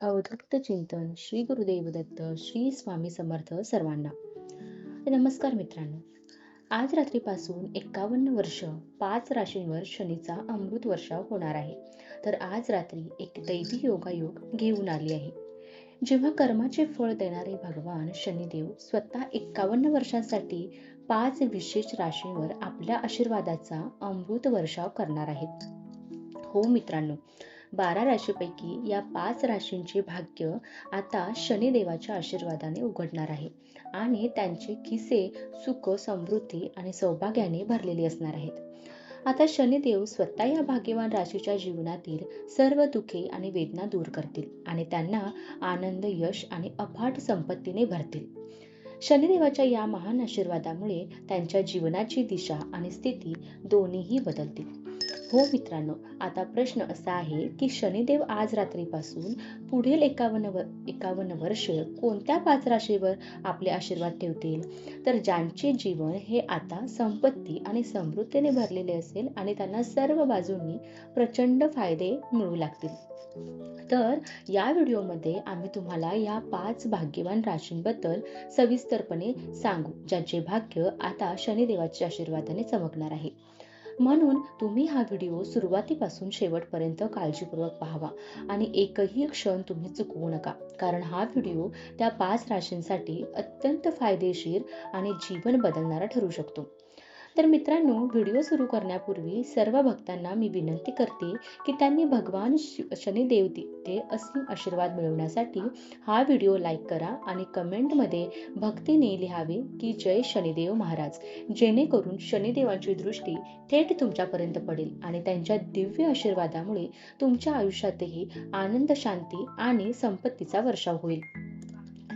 अवधूत चिंतन श्री गुरुदेव दत्त श्री स्वामी समर्थ सर्वांना. नमस्कार मित्रांनो. आज रात्रीपासून एकावन्न वर्ष पाच राशींवर शनीचा अमृत वर्षाव होणार आहे. तर आज रात्री एक दैवी योगायोग घेऊन आली आहे. जेव्हा कर्माचे फळ देणारे भगवान शनिदेव स्वतः एकावन्न वर्षांसाठी पाच विशेष राशींवर आपल्या आशीर्वादाचा अमृत वर्षाव करणार आहेत. हो मित्रांनो बारा राशीपैकी या पाच राशींचे भाग्य आता शनिदेवाच्या आशीर्वादाने उघडणार आहे. आणि त्यांचे खिसे सुख समृद्धी आणि सौभाग्याने भरलेले असणार आहेत. आता शनिदेव स्वतः या भाग्यवान राशीच्या जीवनातील सर्व दुखे आणि वेदना दूर करतील आणि त्यांना आनंद यश आणि अफाट संपत्तीने भरतील. शनिदेवाच्या या महान आशीर्वादामुळे त्यांच्या जीवनाची दिशा आणि स्थिती दोन्हीही बदलतील. हो मित्रांनो आता प्रश्न असा आहे की शनिदेव आज रात्रीपासून पुढील एकावन्न एकावन्न वर्ष कोणत्या पाच राशीवर आपले आशीर्वाद ठेवतील? तर ज्यांचे जीवन हे आता संपत्ती आणि समृद्धीने भरलेले असेल आणि त्यांना सर्व बाजूंनी प्रचंड फायदे मिळू लागतील. तर या व्हिडिओमध्ये आम्ही तुम्हाला या पाच भाग्यवान राशींबद्दल सविस्तरपणे सांगू ज्यांचे भाग्य आता शनिदेवाच्या आशीर्वादाने चमकणार आहे. म्हणून तुम्ही हा व्हिडिओ सुरुवातीपासून शेवटपर्यंत काळजीपूर्वक पाहावा आणि एकही क्षण तुम्ही चुकवू नका. कारण हा व्हिडिओ त्या पाच राशींसाठी अत्यंत फायदेशीर आणि जीवन बदलणारा ठरू शकतो. तर मित्रांनो व्हिडिओ सुरू करण्यापूर्वी सर्व भक्तांना मी विनंती करते की त्यांनी भगवान शनिदेव ते असीम आशीर्वाद मिळवण्यासाठी हा व्हिडिओ लाईक करा आणि कमेंटमध्ये भक्तीने लिहावे की जय शनिदेव महाराज. जेणेकरून शनिदेवांची दृष्टी थेट तुमच्यापर्यंत पडेल आणि त्यांच्या दिव्य आशीर्वादामुळे तुमच्या आयुष्यातही आनंद शांती आणि संपत्तीचा वर्षाव होईल.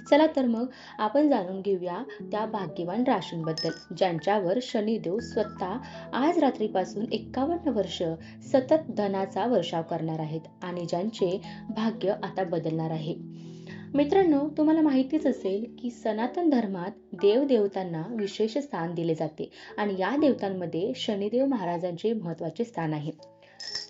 चला तर मग आपण जाणून घेऊया त्या भाग्यवान राशींबद्दल ज्यांच्यावर शनिदेव स्वतः आज रात्रीपासून एक्कावन्न वर्ष सतत धनाचा वर्षाव करणार आहेत आणि ज्यांचे भाग्य आता बदलणार आहे. मित्रांनो तुम्हाला माहितीच असेल की सनातन धर्मात देवदेवतांना विशेष स्थान दिले जाते आणि या देवतांमध्ये शनिदेव महाराजांचे महत्त्वाचे स्थान आहे.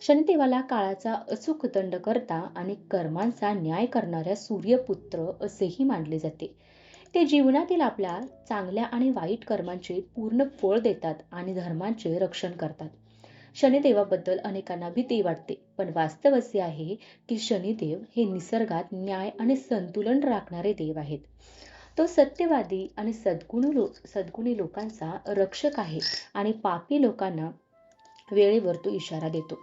शनिदेवाला काळाचा अचूक दंड करता आणि कर्मांचा न्याय करणाऱ्या सूर्यपुत्र असेही मानले जाते. ते जीवनातील आपल्या चांगल्या आणि वाईट कर्मांचे पूर्ण फळ देतात आणि धर्मांचे रक्षण करतात. शनिदेवाबद्दल अनेकांना भीती वाटते पण वास्तव असे आहे की शनिदेव हे निसर्गात न्याय आणि संतुलन राखणारे देव आहेत. तो सत्यवादी आणि सद्गुण लो सद्गुणी लोकांचा रक्षक आहे आणि पापी लोकांना वेळेवर तो इशारा देतो.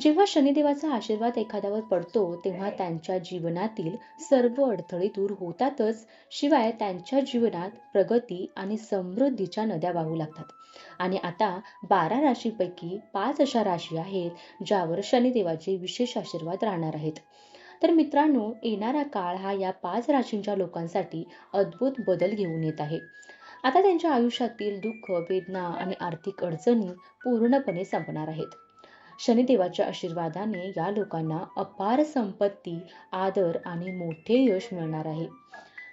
जेव्हा शनिदेवाचा आशीर्वाद एखाद्यावर पडतो तेव्हा त्यांच्या जीवनातील सर्व अडथळे दूर होतातच. शिवाय त्यांच्या जीवनात प्रगती आणि समृद्धीच्या नद्या वाहू लागतात. आणि आता बारा राशीपैकी पाच अशा राशी आहेत ज्यावर शनिदेवाचे विशेष आशीर्वाद राहणार आहेत. तर मित्रांनो येणारा काळ हा या पाच राशींच्या लोकांसाठी अद्भुत बदल घेऊन येत आहे. आता त्यांच्या आयुष्यातील दुःख वेदना आणि आर्थिक अडचणी पूर्णपणे संपणार आहेत. शनिदेवाच्या आशीर्वादाने या लोकांना अपार संपत्ती आदर आणि मोठे यश मिळणार आहे.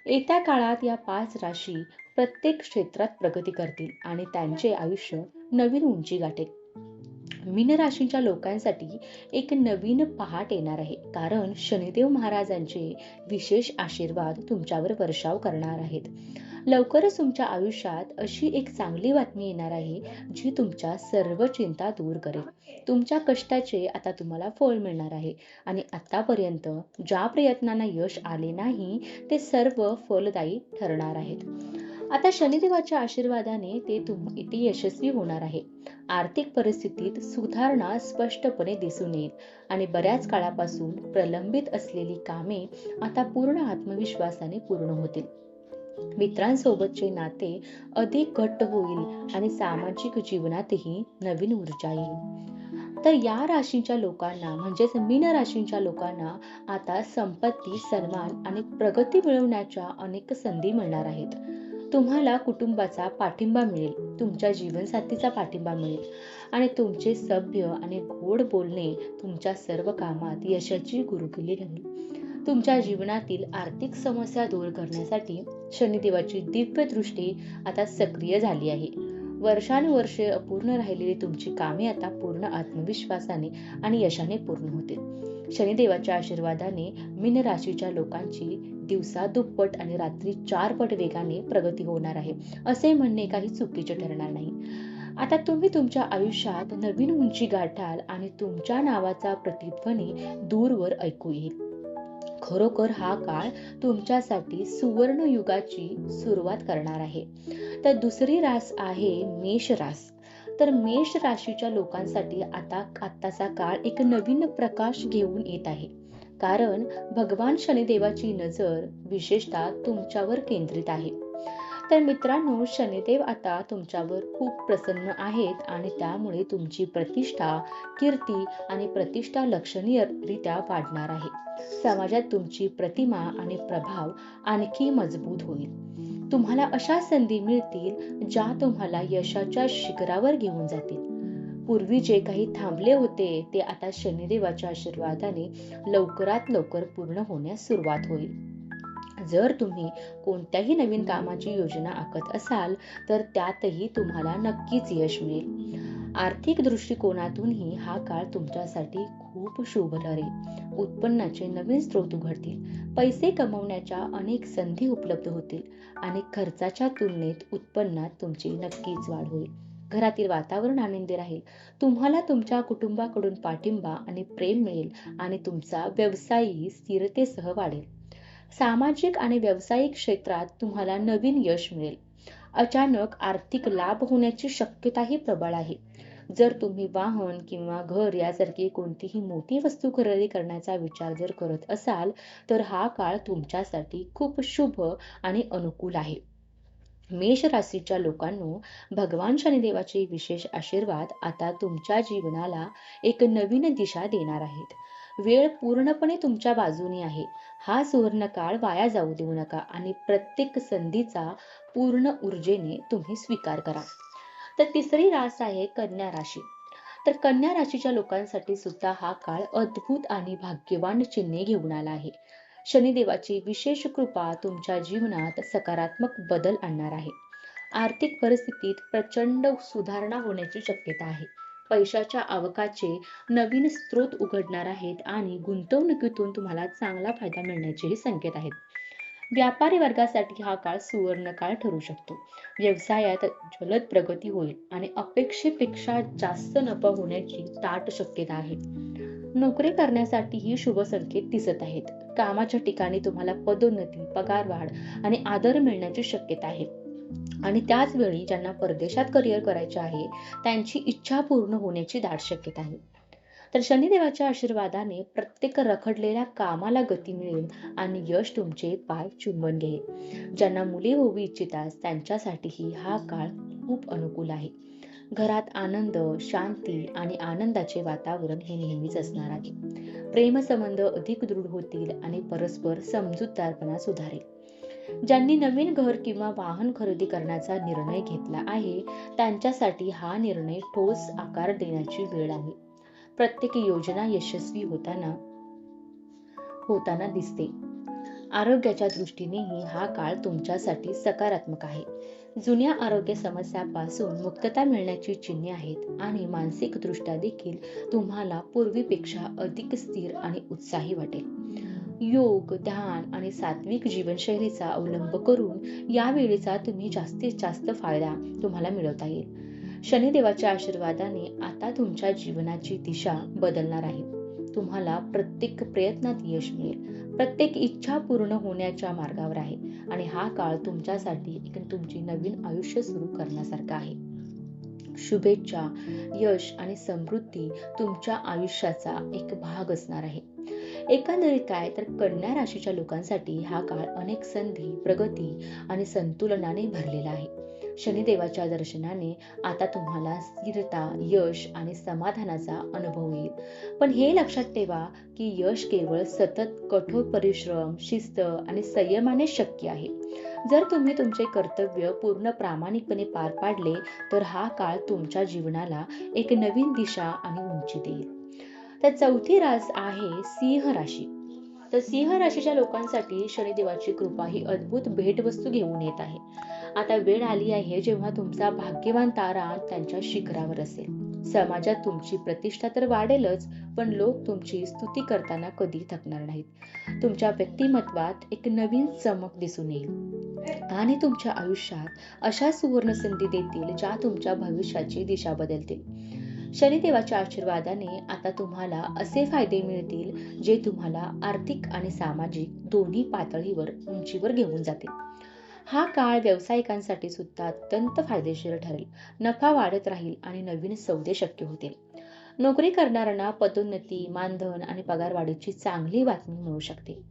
येत्या काळात या पाच राशी प्रत्येक क्षेत्रात प्रगती करतील आणि त्यांचे आयुष्य नवीन उंची गाठेल. मीन राशीच्या लोकांसाठी एक नवीन पहाट येणार आहे. कारण शनिदेव महाराजांचे विशेष आशीर्वाद तुमच्यावर वर्षाव करणार आहेत. लवकरच तुमच्या आयुष्यात अशी एक चांगली बातमी येणार आहे जी तुमच्या सर्व चिंता दूर करेल. तुमच्या कष्टाचे आता तुम्हाला फळ मिळणार आहे. आणि आतापर्यंत ज्या प्रयत्नांना यश आले नाही ते सर्व फलदायी ठरणार आहेत. आता शनिदेवाच्या आशीर्वादाने ते तुम ते यशस्वी होणार आहे. आर्थिक परिस्थितीत सुधारणा स्पष्टपणे दिसून येईल. आणि बऱ्याच काळापासून प्रलंबित असलेली कामे आता पूर्ण आत्मविश्वासाने पूर्ण होतील. मित्रांसोबतचे नाते अधिक घट्ट होईल आणि सामाजिक जीवनातही नवीन ऊर्जा येईल. तर या राशींच्या लोकांना म्हणजेच मीन राशींच्या लोकांना आता संपत्ती सन्मान आणि प्रगती मिळवण्याच्या अनेक संधी मिळणार आहेत. तुम्हाला कुटुंबाचा पाठिंबा मिळेल तुमच्या जीवनसाथीचा पाठिंबा मिळेल आणि तुमचे सभ्य आणि गोड बोलणे तुमच्या सर्व कामात यशाची गुरुकिल्ली राहील तुमच्या जीवनातील आर्थिक समस्या दूर करण्यासाठी शनिदेवाची दिव्य दृष्टी आता सक्रिय झाली आहे. वर्षानुवर्षे अपूर्ण राहिलेली तुमची कामे आता पूर्ण आत्मविश्वासाने आणि यशाने पूर्ण होतील शनिदेवाच्या आशीर्वादाने मीन राशीच्या लोकांची दिवसा दुप्पट आणि रात्री चारपट वेगाने प्रगती होणार आहे असे म्हणणे काही चुकीचे ठरणार नाही. आता तुम्ही तुमच्या आयुष्यात नवीन उंची गाठाल आणि तुमच्या नावाचा प्रतिध्वनी दूरवर ऐकू येईल. खरोखर हा काळ तुमच्यासाठी सुवर्ण युगाची सुरुवात करणार आहे. तर दुसरी रास आहे मेष रास. तर मेष राशीच्या लोकांसाठी आता आत्ताचा काळ एक नवीन प्रकाश घेऊन येत आहे. कारण भगवान शनिदेवाची नजर विशेषतः तुमच्यावर केंद्रित आहे. तर मित्रांनो शनिदेव आता तुमच्यावर खूप प्रसन्न आहेत आणि त्यामुळे तुमची प्रतिष्ठा कीर्ती आणि प्रतिष्ठा लक्षणीयरित्या वाढणार आहे. समाजात तुमची प्रतिमा आणि प्रभाव आणखी मजबूत होईल. तुम्हाला अशा संधी मिळतील ज्या तुम्हाला यशाच्या शिखरावर घेऊन जातील. पूर्वी जे काही थांबले होते ते आता शनिदेवाच्या आशीर्वादाने लवकरात लवकर पूर्ण होण्यास सुरुवात होईल. जर तुम्ही कोणत्याही नवीन कामाची योजना आखत असाल तर त्यातही तुम्हाला नक्कीच यश मिळेल. आर्थिक दृष्टिकोनातूनही हा काळ तुमच्यासाठी खूप शुभ ठरेल. उत्पन्नाचे नवीन स्रोत उघडतील. पैसे कमवण्याच्या अनेक संधी उपलब्ध होतील आणि खर्चाच्या तुलनेत उत्पन्नात तुमची नक्कीच वाढ होईल. घरातील वातावरण आनंदी राहील. तुम्हाला तुमच्या कुटुंबाकडून पाठिंबा आणि प्रेम मिळेल आणि तुमचा व्यवसायही स्थिरतेसह वाढेल. सामाजिक आणि व्यावसायिक क्षेत्रात तुम्हाला नवीन यश मिळेल. अचानक आर्थिक लाभ होण्याची शक्यताही प्रबळ आहे. जर तुम्ही वाहन किंवा घर यासारखी कोणतीही मोठी वस्तू खरेदी करण्याचा विचार जर करत असाल तर हा काळ तुमच्यासाठी खूप शुभ आणि अनुकूल आहे. मेष राशीच्या लोकांनो भगवान शनिदेवाचे विशेष आशीर्वाद आता तुमच्या जीवनाला एक नवीन दिशा देणार आहेत. वेळ पूर्णपणे तुमच्या बाजूने आहे. हा सुवर्ण काळ वाया जाऊ देऊ नका आणि प्रत्येक संधीचा पूर्ण ऊर्जेने तुम्ही स्वीकार करा. तर तिसरी रास आहे कन्या राशी. तर कन्या राशीच्या लोकांसाठी सुद्धा हा काळ अद्भुत आणि भाग्यवान चिन्हे घेऊन आला आहे. शनिदेवाची विशेष कृपा तुमच्या जीवनात सकारात्मक बदल आणणार आहे. आर्थिक परिस्थितीत प्रचंड सुधारणा होण्याची शक्यता आहे. पैशाच्या आवकाचे नवीन स्रोत उघडणार आहेत आणि गुंतवणुकीतून तुम्हाला चांगला फायदा मिळण्याचेही संकेत आहेत. व्यापारी वर्गासाठी हा काळ सुवर्ण काळ ठरू शकतो. व्यवसायात जलद प्रगती होईल आणि अपेक्षेपेक्षा जास्त नफा होण्याची दाट शक्यता आहे. नोकरी करण्यासाठी ही शुभ संकेत दिसत आहेत. कामाच्या ठिकाणी तुम्हाला पदोन्नती पगारवाढ आणि आदर मिळण्याची शक्यता आहे. आणि त्याच वेळी ज्यांना परदेशात करिअर करायचे आहे त्यांची इच्छा पूर्ण होण्याची दाट शक्यता आहे. तर शनिदेवाच्या आशीर्वादाने प्रत्येक रखडलेल्या कामाला गती मिळेल आणि यश तुमचे पाय चुंबन घेईल. ज्यांना मुले होऊ इच्छितात त्यांच्यासाठीही हा काळ खूप अनुकूल आहे. घरात आनंद शांती आणि आनंदाचे वातावरण हे नेहमीच असणार आहे. प्रेमसंबंध अधिक दृढ होतील आणि परस्पर समजूतदारपणा सुधारेल. ज्यांनी नवीन घर किंवा वाहन खरेदी करण्याचा निर्णय घेतला आहे त्यांच्यासाठी हा निर्णय ठोस आकार देण्याची वेळ आहे. प्रत्येक योजना यशस्वी होताना होताना दिसते. आरोग्याच्या दृष्टीनेही हा काळ तुमच्यासाठी सकारात्मक आहे. जुन्या आरोग्य समस्यापासून मुक्तता मिळण्याची चिन्हे आहेत आणि मानसिक दृष्ट्या देखील तुम्हाला पूर्वीपेक्षा अधिक स्थिर आणि उत्साही वाटेल. योग ध्यान आणि सात्विक जीवनशैलीचा अवलंब करून या वेळेचा तुम्ही जास्तीत जास्त फायदा तुम्हाला मिळवता येईल. शनिदेवाच्या आशीर्वादाने आता तुमच्या जीवनाची दिशा बदलणार आहे. तुम्हाला प्रत्येक प्रयत्नात यश मिळेल. प्रत्येक इच्छा पूर्ण होण्याच्या मार्गावर आहे आणि हा काळ तुमच्यासाठी एक तुमची नवीन आयुष्य सुरू करण्यासारखा आहे. शुभेच्छा यश आणि समृद्धी तुमच्या आयुष्याचा एक भाग असणार आहे. एकंदरीत काय तर कन्या राशीच्या लोकांसाठी हा काळ अनेक संधी प्रगती आणि संतुलनाने भरलेला आहे. शनिदेवाच्या दर्शनाने आता तुम्हाला स्थिरता यश आणि समाधानाचा अनुभव येईल. पण हे लक्षात ठेवा की यश केवळ सतत कठोर परिश्रम शिस्त आणि संयमाने शक्य आहे. जर तुम्ही तुमचे कर्तव्य पूर्ण प्रामाणिकपणे पार पाडले तर हा काळ तुमच्या जीवनाला एक नवीन दिशा आणि उंची देईल. तर चौथी रास आहे सिंह राशी. तर सिंह राशीच्या लोकांसाठी शनिदेवाची कृपा ही अद्भुत भेटवस्तू घेऊन येत आहे. आता वेळ आली आहे जेव्हा तुमचा भाग्यवान तारा त्यांच्या शिखरावर असेल. समाजात तुमची प्रतिष्ठा तर वाढेलच पण लोक तुमची स्तुती करताना कधी थकणार नाहीत. तुमच्या व्यक्तिमत्वात एक नवीन चमक दिसून येईल. आणि तुमच्या आयुष्यात अशा सुवर्ण संधी देतील ज्या तुमच्या भविष्याची दिशा बदलतील. शनिदेवाच्या आशीर्वादाने आता तुम्हाला असे फायदे मिळतील जे तुम्हाला आर्थिक आणि सामाजिक दोन्ही पातळीवर उंचीवर घेऊन जातील. हा काळ व्यावसायिकांसाठी सुद्धा अत्यंत फायदेशीर ठरेल. नफा वाढत राहील आणि नवीन सौदे शक्य होतील. नोकरी करणाऱ्यांना पदोन्नती मानधन आणि पगारवाढीची चांगली बातमी मिळू शकते.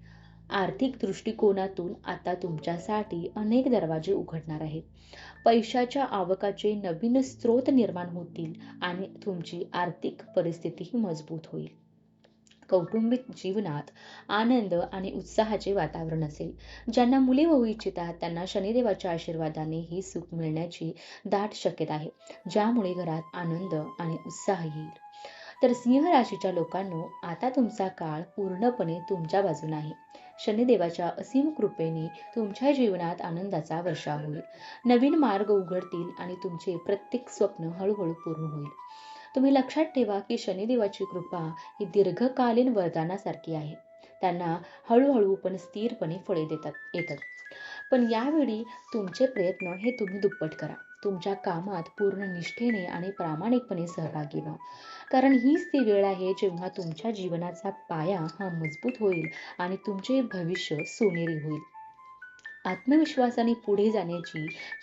आर्थिक दृष्टिकोनातून आता तुमच्यासाठी अनेक दरवाजे उघडणार आहेत. पैशाच्या आवकाचे नवीन स्रोत निर्माण होतील आणि तुमची आर्थिक परिस्थितीही मजबूत होईल. कौटुंबिक जीवनात आनंद आणि उत्साहाचे वातावरण असेल. ज्यांना मुले होऊ इच्छितात त्यांना शनिदेवाच्या आशीर्वादाने ही सुख मिळण्याची दाट शक्यता आहे ज्यामुळे घरात आनंद आणि उत्साह येईल. तर सिंह राशीच्या लोकांनो आता तुमचा काळ पूर्णपणे तुमच्या बाजूने आहे. शनिदेवाच्या असीम कृपेने तुमच्या जीवनात आनंदाचा वर्षा होईल. नवीन मार्ग उघडतील आणि तुमचे प्रत्येक स्वप्न हळूहळू पूर्ण होईल. तुम्ही लक्षात ठेवा की शनिदेवाची कृपा ही दीर्घकालीन वरदानासारखी आहे. त्यांना हळूहळू पण स्थिरपणे फळे देतात येतात. पण यावेळी तुमचे प्रयत्न हे तुम्ही दुप्पट करा. तुमच्या कामात पूर्ण निष्ठेने आणि प्रामाणिकपणे सहभागी व्हा. कारण हीच ती वेळ आहे जेव्हा तुमच्या जीवनाचा पाया हा मजबूत होईल आणि तुमचे भविष्य सोनेरी होईल. आत्मविश्वासाने पुढे जाण्याची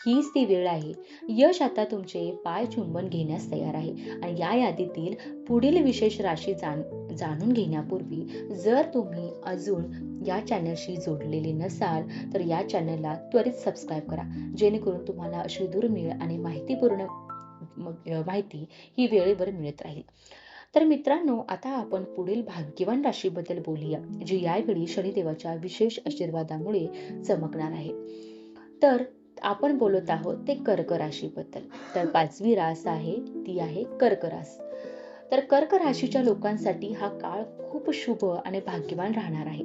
हीच ती वेळ आहे. यश आता तुमचे पाय चुंबन घेण्यास तयार आहे. आणि या यादीतील पुढील विशेष राशी जाण जाणून घेण्यापूर्वी जर तुम्ही अजून या चॅनलशी जोडलेले नसाल तर या चॅनलला त्वरित सबस्क्राईब करा. जेणेकरून तुम्हाला अशी दुर्मिळ आणि माहितीपूर्ण माहिती ही वेळेवर मिळत राहील. तर मित्रांनो आता आपण पुढील भाग्यवान राशीबद्दल बोलूया जी यावेळी शनिदेवाच्या विशेष आशीर्वादामुळे चमकणार आहे. तर आपण बोलत आहोत ते कर्क राशीबद्दल. तर पाचवी रास आहे ती आहे कर्क रास. तर कर्क राशीच्या लोकांसाठी हा काळ खूप शुभ आणि भाग्यवान राहणार आहे.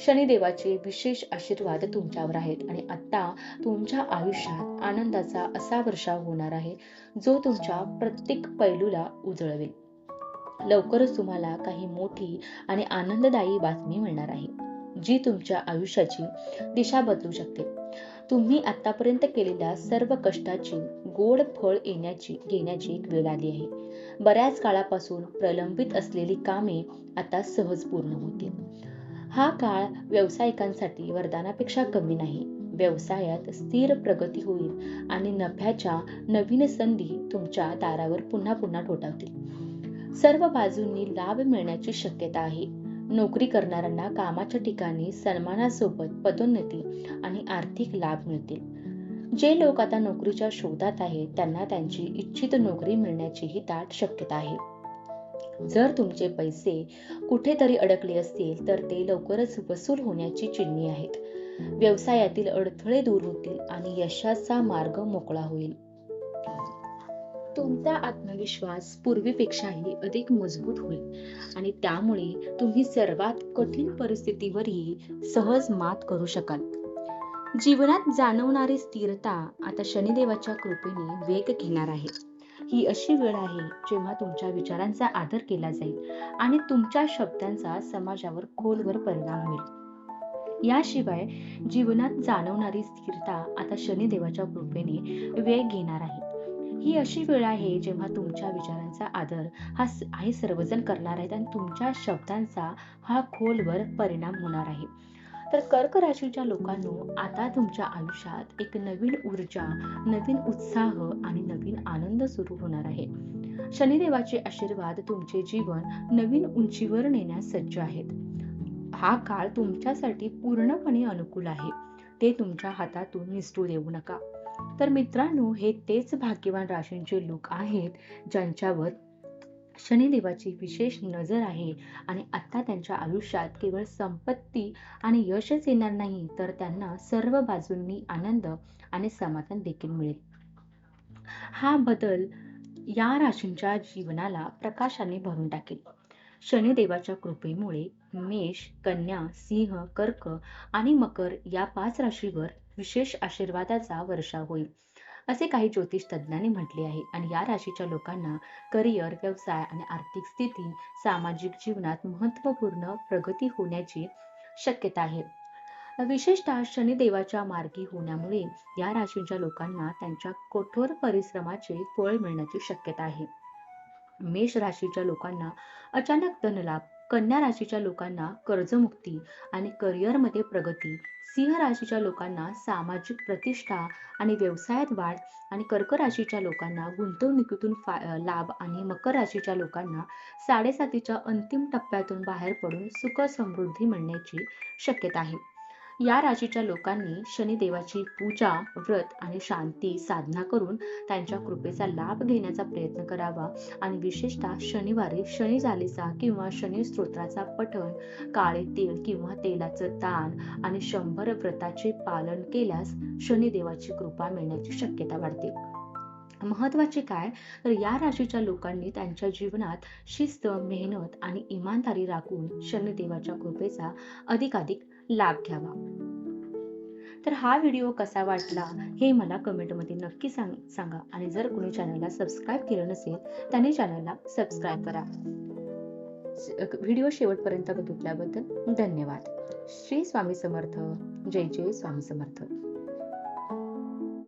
शनिदेवाचे विशेष आशीर्वाद तुमच्यावर आहेत आणि आता तुमच्या आयुष्यात आनंदाचा असा वर्षाव होणार आहे जो तुमच्या प्रत्येक पैलूला उजळवेल. लवकरच तुम्हाला काही मोठी आणि आनंददायी बातमी मिळणार आहे जी तुमच्या आयुष्याची दिशा बदलू शकते. तुम्ही आतापर्यंत केलेल्या सर्व कष्टाची गोड फळ येण्याची घेण्याची एक वेळ आली आहे. बऱ्याच काळापासून प्रलंबित असलेली कामे आता सहज पूर्ण होतील. हा काळ व्यावसायिकांसाठी वरदानापेक्षा कमी नाही. व्यवसायात स्थिर प्रगती होईल आणि नफ्याच्या नवीन संधी तुमच्या दारावर पुन्हा पुन्हा ठोठावतील. सर्व बाजूंनी लाभ मिळण्याची शक्यता आहे. नोकरी करणाऱ्यांना कामाच्या ठिकाणी सन्मानासोबत पदोन्नती आणि आर्थिक लाभ मिळतील. जे लोक आता नोकरीच्या शोधात आहेत त्यांना त्यांची इच्छित नोकरी मिळण्याचीही दाट शक्यता आहे. जर तुमचे पैसे कुठेतरी अडकले असतील तर ते लवकरच वसूल होण्याची चिन्हे आहेत. व्यवसायातील अडथळे दूर होतील आणि यशाचा मार्ग मोकळा होईल. तुमचा आत्मविश्वास पूर्वीपेक्षाही अधिक मजबूत होईल. आणि त्यामुळे तुम्ही सर्वात कठीण परिस्थितीवरही सहज मात करू शकाल. जीवनात जाणवणारी स्थिरता आता शनिदेवाच्या कृपेने वेग घेणार आहे. ही अशी वेळ आहे जेव्हा तुमच्या विचारांचा आदर केला जाईल आणि तुमच्या शब्दांचा समाजावर खोलवर परिणाम होईल. याशिवाय जीवनात जाणवणारी स्थिरता आता शनिदेवाच्या कृपेने वेग घेणार आहे. ही अशी वेळ आहे जेव्हा तुमच्या विचारांचा आदर हा आहे सर्वजण करणार आहेत आणि तुमच्या शब्दांचा हा खोलवर परिणाम होणार आहे. तर कर्क राशीच्या लोकांनो आता तुमच्या आयुष्यात एक नवीन ऊर्जा नवीन उत्साह आणि नवीन आनंद सुरू होणार आहे. शनिदेवाचे आशीर्वाद तुमचे जीवन नवीन उंचीवर नेण्यास सज्ज आहेत. हा काळ तुमच्यासाठी पूर्णपणे अनुकूल आहे. ते तुमच्या हातातून निसटू देऊ नका. तर मित्रांनो हे तेच भाग्यवान राशींचे लोक आहेत ज्यांच्यावर शनिदेवाची विशेष नजर आहे आणि आता त्यांच्या आयुष्यात केवळ संपत्ती आणि यशच येणार नाही तर त्यांना सर्व बाजूंनी आनंद आणि समाधान देखील मिळेल. हा बदल या राशींच्या जीवनाला प्रकाशाने भरून टाकेल. शनिदेवाच्या कृपेमुळे मेष कन्या सिंह कर्क आणि मकर या पाच राशीवर विशेष आशीर्वादाचा वर्षाव होईल. असे काही ज्योतिष तज्ज्ञांनी म्हटले आहे आणि या राशीच्या लोकांना करिअर व्यवसाय आणि आर्थिक स्थिती सामाजिक जीवनात महत्त्वपूर्ण प्रगती होण्याची शक्यता आहे. विशेषतः शनिदेवाच्या मार्गी होण्यामुळे या राशीच्या लोकांना त्यांच्या कठोर परिश्रमाचे फळ मिळण्याची शक्यता आहे. मेष राशीच्या लोकांना अचानक धनलाभ कन्या राशीच्या लोकांना कर्जमुक्ती आणि करिअरमध्ये प्रगती सिंह राशीच्या लोकांना सामाजिक प्रतिष्ठा आणि व्यवसायात वाढ आणि कर्क राशीच्या लोकांना गुंतवणुकीतून लाभ आणि मकर राशीच्या लोकांना साडेसातीच्या अंतिम टप्प्यातून बाहेर पडून सुख समृद्धी मिळण्याची शक्यता आहे. या राशीच्या लोकांनी शनिदेवाची पूजा व्रत आणि शांती साधना करून त्यांच्या कृपेचा लाभ घेण्याचा प्रयत्न करावा. आणि विशेषतः शनिवारी शनी झालीचा किंवा शनी स्तोत्राचा पठण काळे तेल किंवा तेलाचं दान आणि शंभर व्रताचे पालन केल्यास शनिदेवाची कृपा मिळण्याची शक्यता वाढते. महत्त्वाचे काय? तर या राशीच्या लोकांनी त्यांच्या जीवनात शिस्त मेहनत आणि इमानदारी राखून शनिदेवाच्या कृपेचा अधिकाधिक लाभ घ्यावा. तर हा व्हिडिओ कसा वाटला हे मला कमेंटमध्ये नक्की सांग सांगा. आणि जर कोणी चॅनलला सबस्क्राईब केलं नसेल त्याने चॅनलला सबस्क्राईब करा. व्हिडिओ शेवटपर्यंत बघितल्याबद्दल धन्यवाद. श्री स्वामी समर्थ. जय जय स्वामी समर्थ.